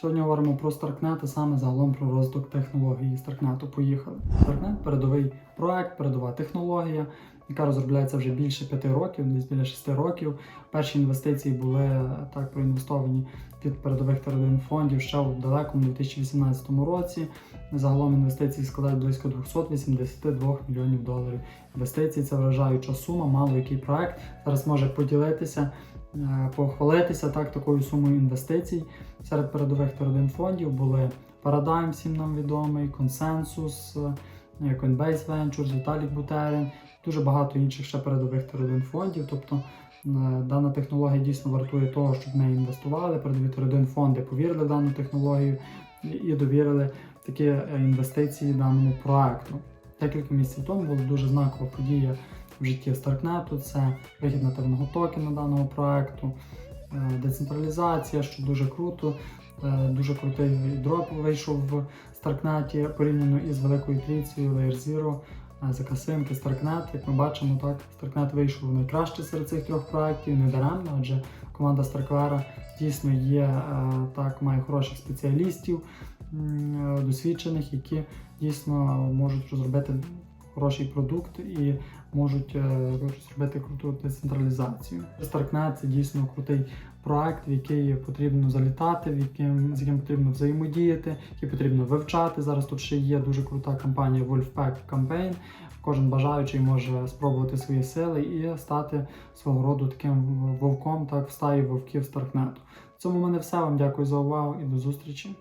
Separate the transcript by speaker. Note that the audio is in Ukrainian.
Speaker 1: Сьогодні говоримо про Старкнет, а саме загалом про розвиток технології Старкнету. Поїхали. Старкнет передовий проект, передова технологія, яка розробляється вже більше п'яти років, десь біля шести років. Перші інвестиції були так проінвестовані від передових терен фондів ще у далекому 2018 році. Загалом інвестиції складають близько 282 мільйонів доларів. Інвестиції це вражаюча сума, мало який проект зараз може поділитися, похвалитися так такою сумою інвестицій. Серед передових терен фондів були Paradigm, всім нам відомий, Консенсус, е, Coinbase Ventures, Vitalik Buterin, дуже багато інших ще передових терен фондів. Тобто е, дана технологія дійсно вартує того, щоб в неї інвестували. Передові терен фонди повірили в дану технологію і- довірили такі е, інвестиції даному проекту. Декілька місяців тому була дуже знакова подія в житті Старкнету. Це вихід нативного токена даного проекту, е, децентралізація, що дуже круто. Е, Дуже крутий дроп вийшов в Старкнеті порівняно із великою трійцею Layer Zero. е, Закасинки, Старкнет. Як ми бачимо, так Старкнет вийшов найкраще серед цих трьох проєктів, не даремно, адже команда Старквера дійсно є так, має хороших спеціалістів досвідчених, які дійсно можуть розробити хороший продукт і можуть е, зробити круту децентралізацію. Starknet – це дійсно крутий проект, в який потрібно залітати, в яким, з яким потрібно взаємодіяти, який потрібно вивчати. Зараз тут ще є дуже крута кампанія Wolfpack Campaign. Кожен бажаючий може спробувати свої сили і стати свого роду таким вовком, так в стаї вовків Старкнету. В цьому в мене все. Вам дякую за увагу і до зустрічі.